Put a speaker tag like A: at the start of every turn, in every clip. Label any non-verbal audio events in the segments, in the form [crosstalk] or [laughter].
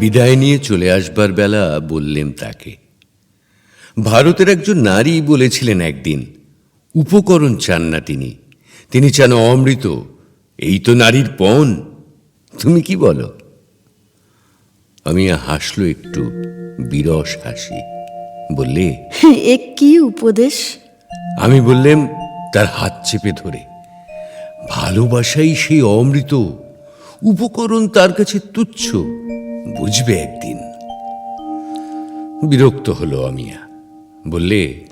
A: বিদায় নিয়ে চলে আসবার বেলা বললেন তাকে ভারতের একজন নারী বলেছিলেন একদিন উপকরণ চান না তিনি। তিনি চান অমৃত। এই তো নারীর পণ। তুমি কি বলো? আমি হাসলো একটু বিরস হাসি। বললে
B: এ কি উপদেশ?
A: আমি বললাম তার হাত চেপে ধরে। ভালোবাসাই সেই অমৃত। উপকরণ তার কাছে তুচ্ছ। বুঝবে একদিন। বিরক্ত হলো আমিয়া। বললে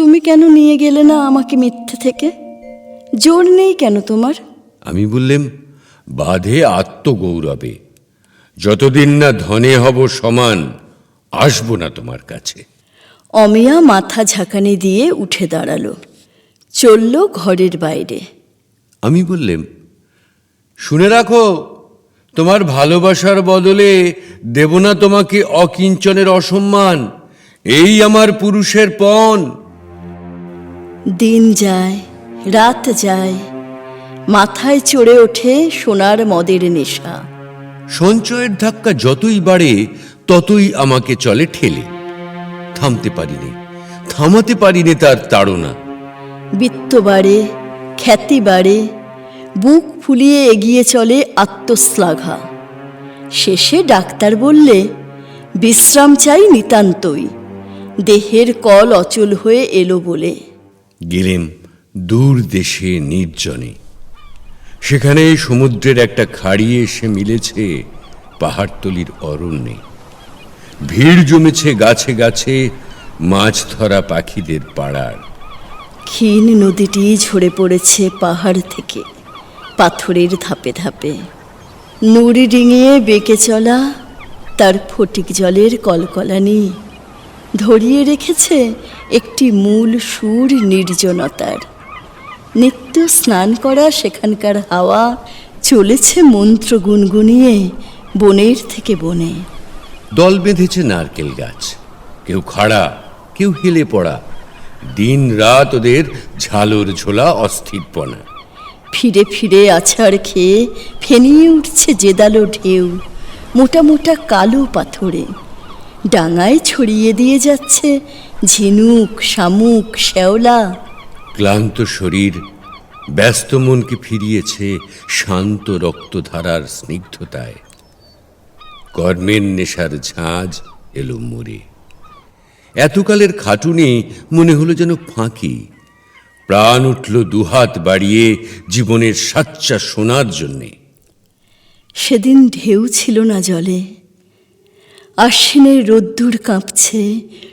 B: তুমি কেন নিয়ে গেলে না আমাকে মিথ্যে থেকে? জোর নেই কেন তোমার?
A: আমি বললাম বাধে আত্মগৌরবে। যতদিন না ধনে হব সমান আসব না তোমার কাছে।
B: অমিয়া মাথা ঝাঁকানি দিয়ে উঠে দাঁড়াল চলল ঘরের বাইরে।
A: আমি বললাম শুনে রাখো তোমার ভালোবাসার বদলে দেব না তোমাকে অকিঞ্চনের অসম্মান। এই আমার পুরুষের পণ
B: দিন যায় রাত যায় মাথায় চড়ে ওঠে সোনার মদের নেশা।
A: সঞ্চয়ের ধাক্কা যতই বাড়ে ততই আমাকে চলে ঠেলে। থামতে পারিনি থামাতে পারিনি তার তাড়না।
B: বৃত্ত বাড়ে খ্যাতি বাড়ে বুক ফুলিয়ে এগিয়ে চলে আত্মশ্লাঘা। শেষে ডাক্তার বললে বিশ্রাম চাই নিতান্তই দেহের কল অচল হয়ে এলো বলে।
A: গেলেম দূর দেশে নির্জনে। সেখানে সমুদ্রের একটা খাড়ি এসে মিলেছে পাহাড়তলির অরণ্যে। ভিড় জমেছে গাছে গাছে মাছ ধরা পাখিদের পাড়ার।
B: ক্ষীণ নদীটি ঝরে পড়েছে পাহাড় থেকে, পাথরের ধাপে ধাপে। নুড়ি ডিঙিয়ে বেঁকে চলা তার ফটিক জলের কলকলানি। ধরিয়ে রেখেছে একটি মূল সুর নির্জনতার। নিত্য স্নান করা সেখানকার হাওয়া চলেছে মন্ত্র গুনগুনিয়ে বনের থেকে বনে।
A: দল বেঁধেছে নারকেল গাছ। কেউ খাড়া কেউ হেলে পড়া। দিন রাত ওদের ঝালর ঝোলা অস্থিরপনা।
B: ফিরে ফিরে আছাড় খেয়ে ফেনিয়ে উঠছে জেদালো ঢেউ মোটা মোটা কালো পাথরে। ডাঙায় ছড়িয়ে দিয়ে যাচ্ছে ঝিনুক শামুক শ্যাওলা।
A: ক্লান্ত শরীর ব্যস্ত মনকে ফিরিয়েছে শান্ত রক্তধারার স্নিগ্ধতায়। কর্মের নেশার ঝাঁজ এলো মোরে এতকালের খাটুনি মনে হলো যেন ফাঁকি। প্রাণ উঠল দুহাত বাড়িয়ে জীবনের সাচ্চা শোনার জন্যে।
B: সেদিন ঢেউ ছিল না জলে। আশ্বিনের রোদ্দুর কাঁপছে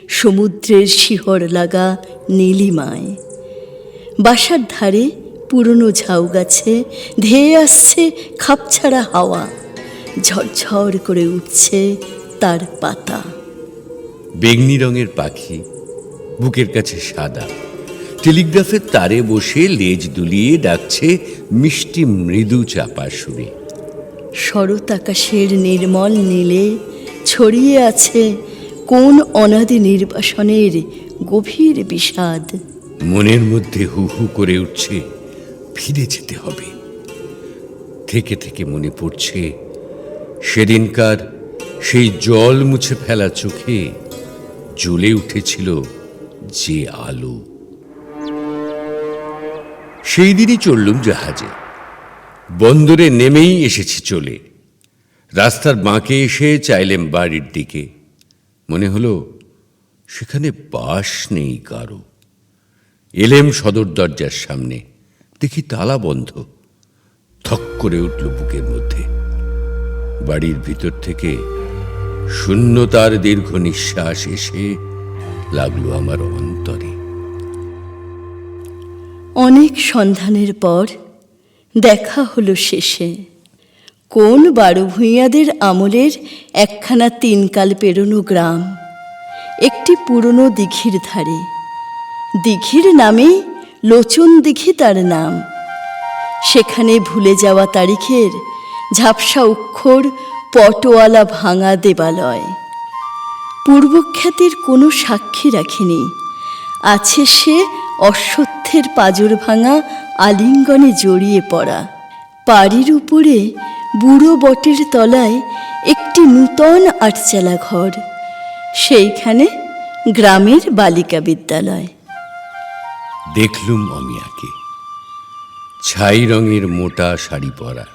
B: সমুদ্রের শিহর লাগা নীলিমায়। বাসার ধারে পুরনো ঝাউ গাছে ধেয়ে আসছে খাপছাড়া হাওয়া ঝরঝর করে উঠছে তার পাতা।
A: বেগনি রঙের পাখি বুকের কাছে সাদা। টেলিগ্রাফের তারে বসে লেজ দুলিয়ে ডাকছে মিষ্টি মৃদু চাপা সুরে
B: শরৎ আকাশের নির্মল নীলে ছড়িয়ে আছে কোন অনাদি নির্বাসনের গভীর বিষাদ?
A: মনের মধ্যে হু হু করে উঠছে, ফিরে যেতে হবে। থেকে থেকে মনে পড়ছে, সেদিনকার সেই জল মুছে ফেলা চোখে জ্বলে উঠেছিল যে আলো। সেই দিনই চললুম জাহাজে। বন্দরে নেমেই এসেছি চলে। রাস্তার বাঁকে এসে চাইলেম বাড়ির দিকে। মনে হলো, সেখানে বাস নেই কারও। এলেম সদর দরজার সামনে, দেখি তালা বন্ধ। থক করে উঠল বুকের মধ্যে। বাড়ির ভিতর থেকে শূন্যতার দীর্ঘ নিঃশ্বাস এসে লাগল আমার অন্তরে।
B: অনেক সন্ধানের পর দেখা হলো শেষে। কোন বারো ভূঁইয়াদের আমলের একখানা তিনকাল পেরোনো গ্রাম? একটি পুরনো দিঘির ধারে। দিঘির নামে লোচন দিঘি তার নাম। সেখানে ভুলে যাওয়া তারিখের ঝাপসা অক্ষর পটওয়ালা ভাঙা দেবালয়। পূর্বখ্যাতির কোনো সাক্ষী রাখেনি। আছে সে অশ্বত্থের পাজর ভাঙা আলিঙ্গনে জড়িয়ে পড়া। পাড়ির উপরে বুড়ো বটের তলায় একটি নূতন আটচালা ঘর, সেইখানে গ্রামের বালিকা বিদ্যালয়।
A: দেখলুম অমিয়াকে ছাই রঙের মোটা শাড়ি পরা।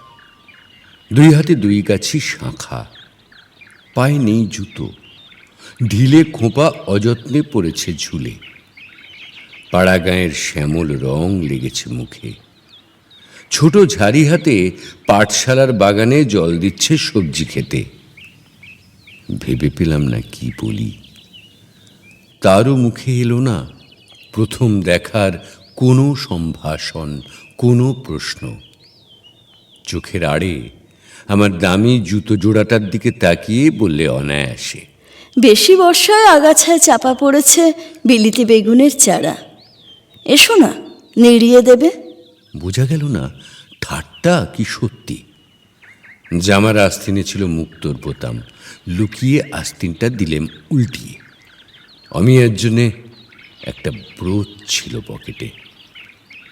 A: দুই হাতে দুই গাছি শাঁখা। পায়ে নেই জুতো। ঢিলে খোঁপা অযত্নে পড়েছে ঝুলে। পাড়া গাঁয়ের শ্যামল রং লেগেছে মুখে। ছোট ঝাড়ি হাতে পাঠশালার বাগানে জল দিচ্ছে সবজি খেতে। ভেবে পেলাম না কি বলি। তারও মুখে এলো না প্রথম দেখার কোনো সম্ভাষণ, কোনো প্রশ্ন। চোখের আড়ে আমার দামি জুতো জোড়াটার দিকে তাকিয়ে বললে অনায়াসে,
B: বেশি বর্ষায় আগাছায় চাপা পড়েছে বিলিতি বেগুনের চারা। এসো না, নিড়িয়ে দেবে।
A: বোঝা গেল না ঠাট্টা কি সত্যি? জামার আস্তিনে ছিল মুক্তোর বোতাম লুকিয়ে আস্তিনটা দিলেম উল্টিয়ে। অমিয়ার জন্যে একটা ব্রত ছিল পকেটে।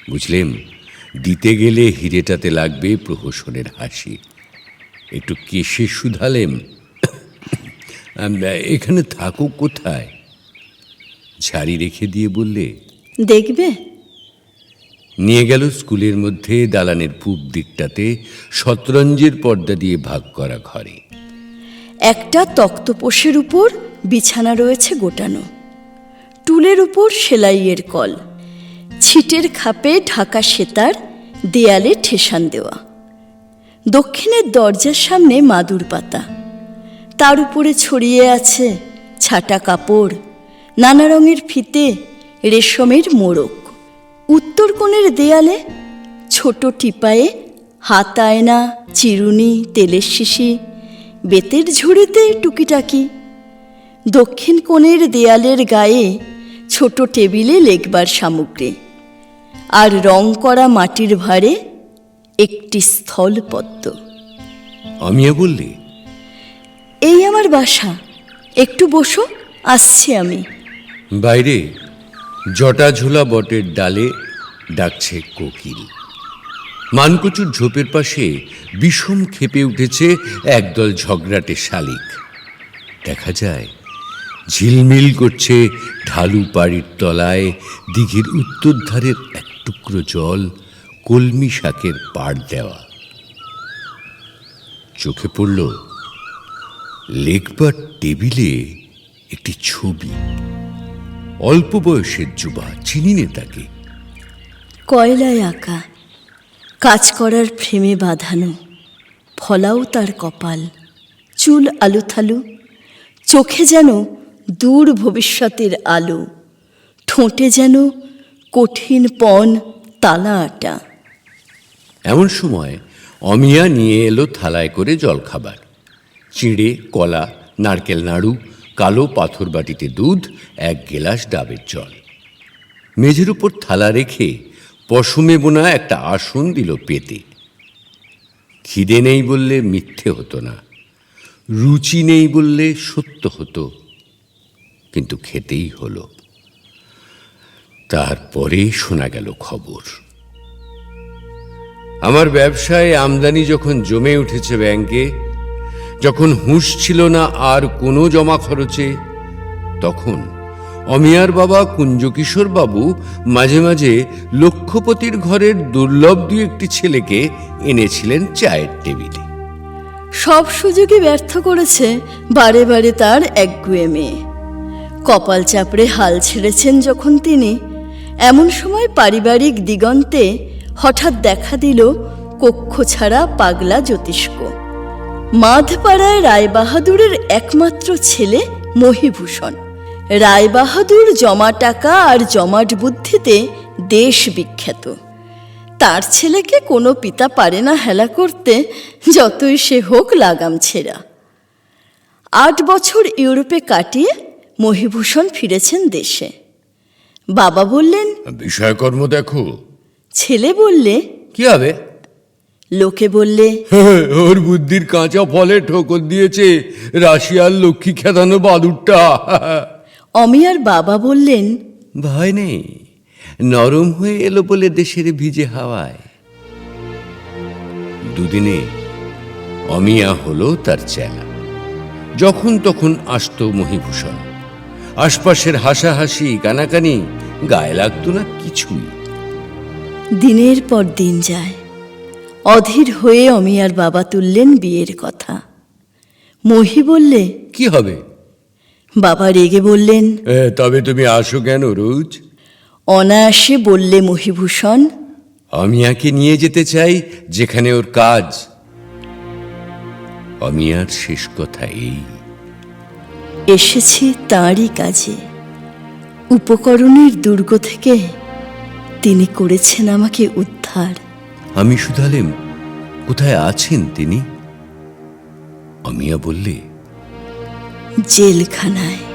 A: বুঝলেম দিতে গেলে হিরেটাতে লাগবে প্রহসনের হাসি। একটু কেশে শুধালেম। আম, এখানে থাকো কোথায়? ঝাড়ি রেখে দিয়ে বললে
B: দেখবে?
A: নিয়ে গেল স্কুলের মধ্যে দালানের পূব দিকটাতে শতরঞ্জের পর্দা দিয়ে ভাগ করা ঘরে।
B: একটা তক্তপোষের উপর বিছানা রয়েছে গোটানো। টুলের উপর সেলাইয়ের কল। ছিটের খাপে ঢাকা সেতার, দেয়ালে ঠেসান দেওয়া। দক্ষিণের দরজার সামনে মাদুর পাতা। তার উপরে ছড়িয়ে আছে ছাটা কাপড়, নানা রঙের ফিতে, রেশমের মোড়ক। উত্তর কোণের দেয়ালে ছোট টিপায়ে হাত আয়না চিরুনি তেলের শিশি বেতের ঝুড়িতে টুকিটাকি। দক্ষিণ কোণের দেয়ালের গায়ে ছোট টেবিলে লেখবার সামগ্রী। আর রং করা মাটির ভারে একটি স্থলপদ্ম
A: অমিয়া বললি।
B: এই আমার বাসা। একটু বসো আসছি আমি।
A: বাইরে জটা ঝোলা বটের ডালে ডাকছে কোকিল। মানকচুর ঝোপের পাশে বিষম খেপে উঠেছে একদল ঝগড়াটে শালিক। দেখা যায়, ঝিলমিল করছে ঢালু পাড়ির তলায় দিঘির উত্তর ধারের এক টুকরো জল কলমি শাকের পাড় দেওয়া। চোখে পড়ল, লেখবার টেবিলে একটি ছবি। অল্প বয়সের যুবা চিনি নে তাকে
B: কয়লায় আঁকা কাজ করার ফ্রেমে বাঁধানো ফলাও তার কপাল চুল আলুথালু চোখে যেন দূর ভবিষ্যতের আলো ঠোঁটে যেন কঠিন পণ তালা আটা।
A: এমন সময় অমিয়া নিয়ে এলো থালায় করে জলখাবার। চিঁড়ে কলা নারকেল নাড়ু কালো পাথর বাটিতে দুধ, এক গেলাস ডাবের জল। মেঝের উপর থালা রেখে পশমে বোনা একটা আসন দিল পেতে। খিদে নেই বললে মিথ্যে হতো না, রুচি নেই বললে সত্য হতো, কিন্তু খেতেই হলো। তারপরে শোনা গেল খবর। আমার ব্যবসায় আমদানি যখন জমে উঠেছে ব্যাংকে যখন হুঁশ ছিল না আর কোনো জমা খরচে, তখন অমিয়ার বাবা কুঞ্জকিশোর বাবু মাঝে মাঝে লক্ষ্যপতির ঘরের দুর্লভ দু একটি ছেলেকে এনেছিলেন চায়ের টেবিলে।
B: সব সুযোগে ব্যর্থ করেছে বারে বারে তার একগুয়ে মেয়ে। কপাল চাপড়ে হাল ছেড়েছেন যখন তিনি, এমন সময় পারিবারিক দিগন্তে হঠাৎ দেখা দিল কক্ষ ছাড়া পাগলা জ্যোতিষ্ক। মাধপাড়ায় রায়বাহাদুরের একমাত্র ছেলে মহিভূষণ। রায়বাহাদুর জমা টাকা আর জমাট বুদ্ধিতে দেশ বিখ্যাত। তার ছেলেকে কোনো পিতা পারে না হেলা করতে যতই সে হোক লাগাম ছেঁড়া। আট বছর ইউরোপে কাটিয়ে মহিভূষণ ফিরেছেন দেশে। বাবা বললেন
A: বিষয়কর্ম দেখো।
B: ছেলে বললে
A: কি হবে
B: লোকে বললে [laughs]
A: ওর বুদ্ধির কাঁচা ফলে ঠোকর দিয়েছে রাশিয়ার লক্ষ্মী খেদানো বাদুরটা। [laughs]
B: অমিয়ার বাবা বললেন
A: ভয় নেই নরম হয়ে এলো বলে দেশের ভিজে হাওয়ায়। দুদিনে অমিয়া হলো তার চেলা। যখন তখন আসত মহিভূষণ। আশপাশের হাসাহাসি কানাকানি গায়ে লাগতো না কিছুই।
B: দিনের পর দিন যায়। অধীর হয়ে অমিয়ার বাবা তুললেন বিয়ের কথা। মহি বললে
A: কি হবে?
B: বাবা রেগে বললেন
A: তবে তুমি আসো কেন রোজ?
B: অনায়াসে বললে মহিভূষণ
A: অমিয়াকে নিয়ে যেতে চাই যেখানে ওর কাজ। অমিয়ার শেষ কথা এই।
B: এসেছি তাঁরই কাজে। উপকরণের দুর্গ থেকে তিনি করেছেন আমাকে উদ্ধার।
A: আমি শুধালেম কোথায় আছেন তিনি? অমিয়া বললে
B: জেলখানায়।